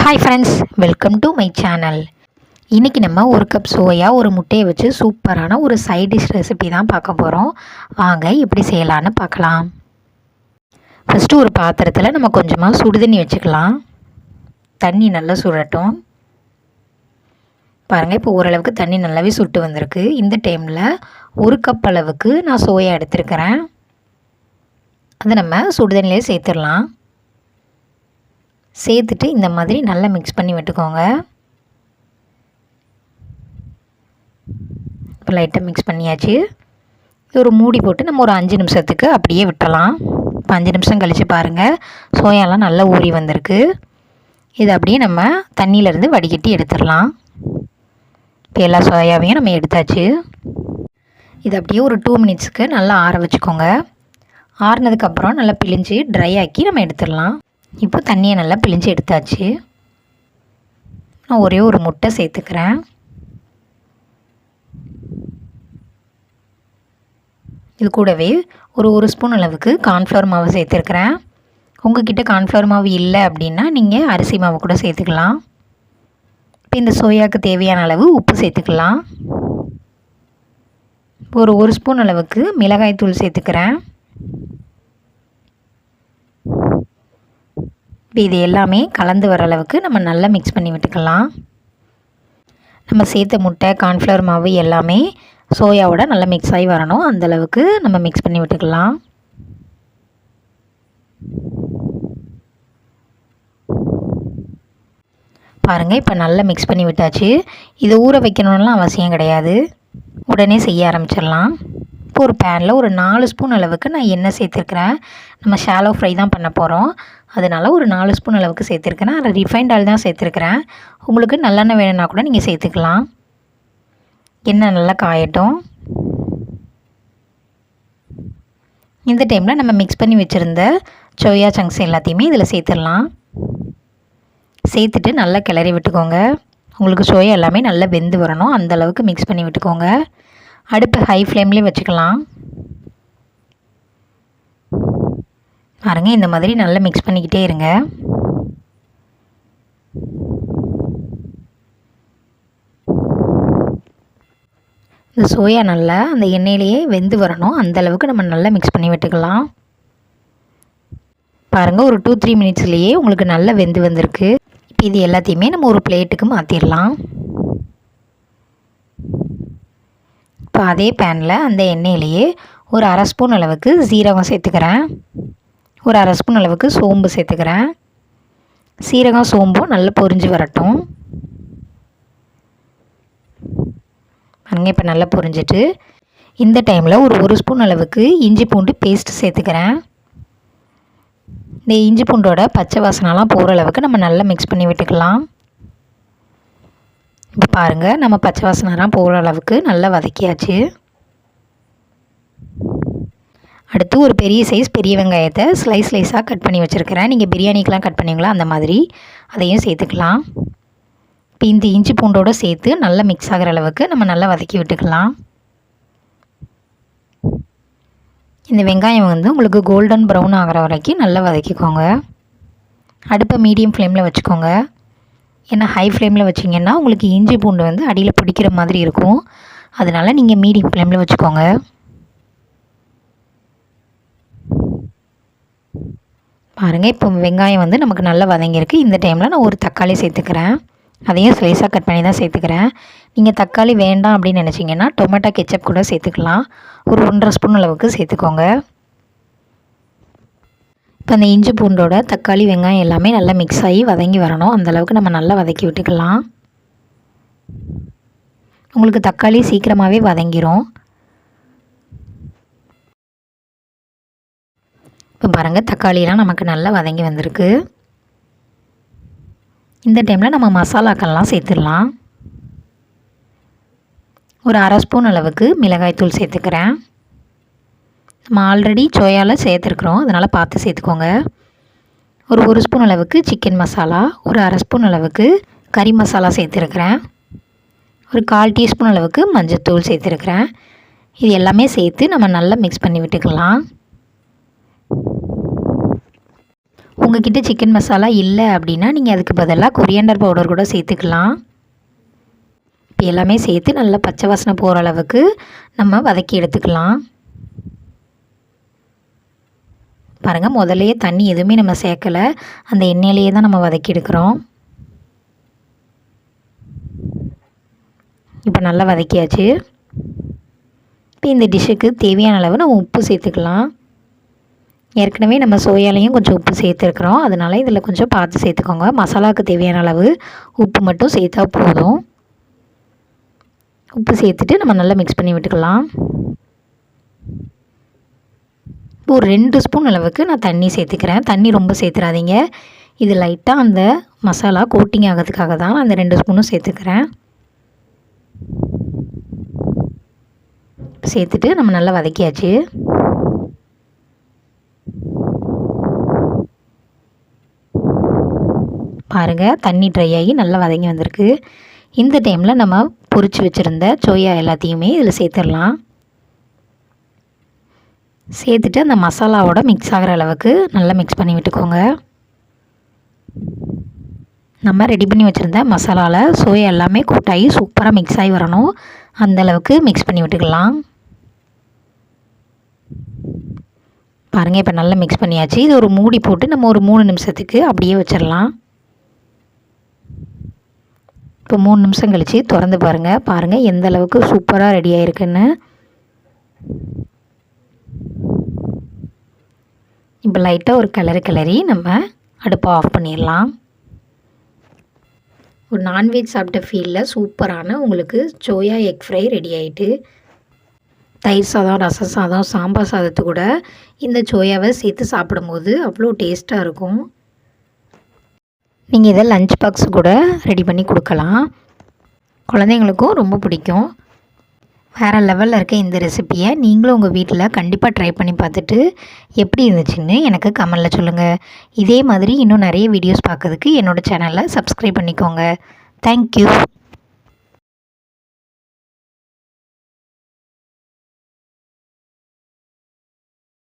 Hi friends welcome to my channel இன்றைக்கி நம்ம ஒரு கப் சோயா ஒரு முட்டையை வச்சு சூப்பரான ஒரு சைட் டிஷ் ரெசிபி தான் பார்க்க போகிறோம் வாங்க எப்படி செய்யலான்னு பார்க்கலாம். ஃபஸ்ட்டு ஒரு பாத்திரத்தில் நம்ம கொஞ்சமாக சுடுதண்ணி வச்சுக்கலாம். தண்ணி நல்லா சுடட்டும். பாருங்கள் இப்போ ஓரளவுக்கு தண்ணி நல்லாவே சுட்டு வந்திருக்கு. இந்த டைமில் ஒரு கப் அளவுக்கு நான் சோயா எடுத்துருக்கிறேன். அதை நம்ம சுடுதண்ணிலே சேர்த்துடலாம். சேர்த்துட்டு இந்த மாதிரி நல்லா மிக்ஸ் பண்ணி விட்டுக்கோங்க. இப்போ லைட்டாக மிக்ஸ் பண்ணியாச்சு. ஒரு மூடி போட்டு நம்ம ஒரு அஞ்சு நிமிஷத்துக்கு அப்படியே விட்டுறலாம். இப்போ அஞ்சு நிமிஷம் கழித்து பாருங்கள் சோயாலாம் நல்லா ஊறி வந்திருக்கு. இது அப்படியே நம்ம தண்ணியிலேருந்து வடிகட்டி எடுத்துடலாம். இப்போ எல்லா சோயாவையும் நம்ம எடுத்தாச்சு. இது அப்படியே ஒரு டூ மினிட்ஸ்க்கு நல்லா ஆற வச்சுக்கோங்க. ஆறுனதுக்கப்புறம் நல்லா பிழிஞ்சு ட்ரை ஆக்கி நம்ம எடுத்துடலாம். இப்போ தண்ணியை நல்லா பிழிஞ்சு எடுத்தாச்சு. நான் ஒரே ஒரு முட்டை சேர்த்துக்கிறேன். இது கூடவே ஒரு ஒரு ஸ்பூன் அளவுக்கு கார்ன்ஃப்ளவர் மாவு சேர்த்துருக்குறேன். உங்ககிட்ட கார்ன்ஃப்ளவர் மாவு இல்லை அப்படின்னா நீங்கள் அரிசி மாவு கூட சேர்த்துக்கலாம். இப்போ இந்த சோயாவுக்கு தேவையான அளவு உப்பு சேர்த்துக்கலாம். ஒரு ஒரு ஸ்பூன் அளவுக்கு மிளகாய் தூள் சேர்த்துக்கிறேன். இப்போ இது எல்லாமே கலந்து வர அளவுக்கு நம்ம நல்லா மிக்ஸ் பண்ணி விட்டுக்கலாம். நம்ம சேர்த்த முட்டை கார்ன்ஃப்ளவர் மாவு எல்லாமே சோயாவோட நல்லா மிக்ஸ் ஆகி வரணும். அந்தளவுக்கு நம்ம மிக்ஸ் பண்ணி விட்டுக்கலாம். பாருங்கள் இப்போ நல்லா மிக்ஸ் பண்ணி விட்டாச்சு. இதை ஊற வைக்கணும்லாம் அவசியம் கிடையாது. உடனே செய்ய ஆரம்பிச்சிடலாம். இப்போ ஒரு பேனில் ஒரு நாலு ஸ்பூன் அளவுக்கு நான் எண்ணெய் சேர்த்துருக்குறேன். நம்ம ஷாலோ ஃப்ரை தான் பண்ண போகிறோம் அதனால் ஒரு நாலு ஸ்பூன் அளவுக்கு சேர்த்துருக்கேன். அதில் ரிஃபைண்ட் ஆயில் தான் சேர்த்துருக்குறேன். உங்களுக்கு நல்லெண்ணெய் வேணும்னா கூட நீங்கள் சேர்த்துக்கலாம். எண்ணெய் நல்லா காயட்டும். இந்த டைமில் நம்ம மிக்ஸ் பண்ணி வச்சுருந்த சோயா சங்க்ஸ் எல்லாத்தையுமே இதில் சேர்த்துடலாம். சேர்த்துட்டு நல்லா கிளறி விட்டுக்கோங்க. உங்களுக்கு சோயா எல்லாமே நல்லா வெந்து வரணும். அந்தளவுக்கு மிக்ஸ் பண்ணி விட்டுக்கோங்க. அடுப்பு ஹை ஃப்ளேம்லேயே வச்சுக்கலாம். பாருங்கள் இந்த மாதிரி நல்லா மிக்ஸ் பண்ணிக்கிட்டே இருங்க. இந்த சோயா நல்லா அந்த எண்ணெயிலேயே வெந்து வரணும். அந்தளவுக்கு நம்ம நல்லா மிக்ஸ் பண்ணி விட்டுக்கலாம். பாருங்கள் ஒரு டூ த்ரீ மினிட்ஸ்லேயே உங்களுக்கு நல்லா வெந்து வந்திருக்கு. இப்போ இது எல்லாத்தையுமே நம்ம ஒரு பிளேட்டுக்கு மாற்றிடலாம் இப்போ அதே பேனில் அந்த எண்ணெயிலேயே ஒரு அரை ஸ்பூன் அளவுக்கு சீரகம் சேர்த்துக்கிறேன். ஒரு அரை ஸ்பூன் அளவுக்கு சோம்பு சேர்த்துக்கிறேன். சீரகம் சோம்பும் நல்லா பொரிஞ்சு வரட்டும். பாருங்க இப்போ நல்லா பொரிஞ்சிட்டு. இந்த டைமில் ஒரு ஒரு ஸ்பூன் அளவுக்கு இஞ்சி பூண்டு பேஸ்ட்டு சேர்த்துக்கிறேன். இந்த இஞ்சி பூண்டோட பச்சை வாசனெலாம் போகிற அளவுக்கு நம்ம நல்லா மிக்ஸ் பண்ணி விட்டுக்கலாம். இப்போ பாருங்கள் நம்ம பச்சை வாசனைலாம் போகிற அளவுக்கு நல்லா வதக்கியாச்சு. அடுத்து ஒரு பெரிய சைஸ் பெரிய வெங்காயத்தை ஸ்லைஸ் ஸ்லைஸாக கட் பண்ணி வச்சுருக்கிறேன். நீங்கள் பிரியாணிக்கெலாம் கட் பண்ணுவீங்களா? அந்த மாதிரி. அதையும் சேர்த்துக்கலாம். இப்போ இந்த இஞ்சி பூண்டோடு சேர்த்து நல்லா மிக்ஸ் ஆகிற அளவுக்கு நம்ம நல்லா வதக்கி விட்டுக்கலாம். இந்த வெங்காயம் வந்து உங்களுக்கு கோல்டன் ப்ரௌன் ஆகிற வரைக்கும் நல்லா வதக்கிக்கோங்க. அடுப்பை மீடியம் ஃப்ளேமில் வச்சுக்கோங்க. ஏன்னா ஹை ஃப்ளேமில் வச்சிங்கன்னா உங்களுக்கு இஞ்சி பூண்டு வந்து அடியில் பிடிக்கிற மாதிரி இருக்கும். அதனால் நீங்கள் மீடியம் ஃப்ளேமில் வச்சுக்கோங்க. பாருங்கள் இப்போ வெங்காயம் வந்து நமக்கு நல்லா வதங்கியிருக்கு. இந்த டைமில் நான் ஒரு தக்காளி சேர்த்துக்கிறேன். அதையும் ஸ்லைஸாக கட் பண்ணி தான் சேர்த்துக்கிறேன். நீங்கள் தக்காளி வேண்டாம் அப்படின்னு நினச்சிங்கன்னா டொமேட்டோ கெச்சப் கூட சேர்த்துக்கலாம். ஒரு ஒன்றரை ஸ்பூன் அளவுக்கு சேர்த்துக்கோங்க. இப்போ அந்த இஞ்சி பூண்டோட தக்காளி வெங்காயம் எல்லாமே நல்லா மிக்ஸ் ஆகி வதங்கி வரணும். அந்தளவுக்கு நம்ம நல்லா வதக்கி விட்டுக்கலாம். உங்களுக்கு தக்காளி சீக்கிரமாகவே வதங்கிரும். இப்போ பாருங்கள் தக்காளியெலாம் நமக்கு நல்லா வதங்கி வந்திருக்கு. இந்த டைமில் நம்ம மசாலாக்கள்லாம் சேர்த்துடலாம். ஒரு அரை ஸ்பூன் அளவுக்கு மிளகாய்த்தூள் சேர்த்துக்கிறேன். நம்ம ஆல்ரெடி சோயாவில் சேர்த்துருக்குறோம். அதனால் பார்த்து சேர்த்துக்கோங்க. ஒரு ஒரு ஸ்பூன் அளவுக்கு சிக்கன் மசாலா ஒரு அரை ஸ்பூன் அளவுக்கு கறி மசாலா சேர்த்துருக்குறேன். ஒரு கால் டீஸ்பூன் அளவுக்கு மஞ்சத்தூள் சேர்த்துருக்குறேன். இது எல்லாமே சேர்த்து நம்ம நல்லா மிக்ஸ் பண்ணி விட்டுக்கலாம். உங்ககிட்ட சிக்கன் மசாலா இல்லை அப்படின்னா நீங்கள் அதுக்கு பதிலாக கொரியாண்டர் பவுடர் கூட சேர்த்துக்கலாம். இப்போ எல்லாமே சேர்த்து நல்லா பச்சை வாசனை போகிற அளவுக்கு நம்ம வதக்கி எடுத்துக்கலாம். பாருங்கள் முதல்லையே தண்ணி எதுவுமே நம்ம சேர்க்கலை. அந்த எண்ணெயிலேயே தான் நம்ம வதக்கி எடுக்கிறோம். இப்போ நல்லா வதக்கியாச்சு. இப்போ இந்த டிஷ்ஷுக்கு தேவையான அளவு நம்ம உப்பு சேர்த்துக்கலாம். ஏற்கனவே நம்ம சோயாலையும் கொஞ்சம் உப்பு சேர்த்துருக்குறோம். அதனால் இதில் கொஞ்சம் பார்த்து சேர்த்துக்கோங்க. மசாலாவுக்கு தேவையான அளவு உப்பு மட்டும் சேர்த்தா போதும். உப்பு சேர்த்துட்டு நம்ம நல்லா மிக்ஸ் பண்ணி விட்டுக்கலாம். ஒரு ரெண்டு ஸ்பூன் அளவுக்கு நான் தண்ணி சேர்த்துக்கிறேன். தண்ணி ரொம்ப சேர்த்துறாதீங்க. இது லைட்டாக அந்த மசாலா கோட்டிங் ஆகிறதுக்காக தான் அந்த ரெண்டு ஸ்பூனும் சேர்த்துக்கிறேன். சேர்த்துட்டு நம்ம நல்லா வதக்கியாச்சு. பாருங்கள் தண்ணி ட்ரை ஆகி நல்லா வதங்கி வந்திருக்கு. இந்த டைமில் நம்ம பொறிச்சு வச்சுருந்த சோயா எல்லாத்தையுமே இதில் சேர்த்துடலாம். சேர்த்துட்டு அந்த மசாலாவோட மிக்ஸ் ஆகிற அளவுக்கு நல்லா மிக்ஸ் பண்ணி விட்டுக்கோங்க. நம்ம ரெடி பண்ணி வச்சுருந்த மசாலாவில் சோயா எல்லாமே கூட்டாகி சூப்பராக மிக்ஸ் ஆகி வரணும். அந்தளவுக்கு மிக்ஸ் பண்ணி விட்டுக்கலாம். பாருங்கள் இப்போ நல்லா மிக்ஸ் பண்ணியாச்சு. இது ஒரு மூடி போட்டு நம்ம ஒரு மூணு நிமிஷத்துக்கு அப்படியே வச்சிடலாம். இப்போ மூணு நிமிஷம் கழித்து திறந்து பாருங்கள் பாருங்கள் எந்த அளவுக்கு சூப்பராக ரெடி ஆகிருக்குன்னு இப்போ லைட்டாக ஒரு கிளறு கிளறி நம்ம அடுப்பை ஆஃப் பண்ணிடலாம். ஒரு நான்வெஜ் சாப்பிட்ட ஃபீலில் சூப்பரான உங்களுக்கு சோயா எக் ஃப்ரை ரெடி ஆகிட்டு தயிர் சாதம் ரச சாதம் சாம்பார் சாதத்து கூட இந்த சோயாவை சேர்த்து சாப்பிடும்போது அவ்வளோ டேஸ்ட்டாக இருக்கும். நீங்கள் இதை லஞ்ச் பாக்ஸ் கூட ரெடி பண்ணி கொடுக்கலாம். குழந்தைங்களுக்கும் ரொம்ப பிடிக்கும். வேறு லெவலில் இருக்க இந்த ரெசிப்பியை நீங்களும் உங்கள் வீட்டில் கண்டிப்பாக ட்ரை பண்ணி பார்த்துட்டு எப்படி இருந்துச்சுன்னு எனக்கு கமெண்டில் சொல்லுங்கள் இதே மாதிரி இன்னும் நிறைய வீடியோஸ் பார்க்கறதுக்கு என்னோடய சேனலை சப்ஸ்கிரைப் பண்ணிக்கோங்க. தேங்க்யூ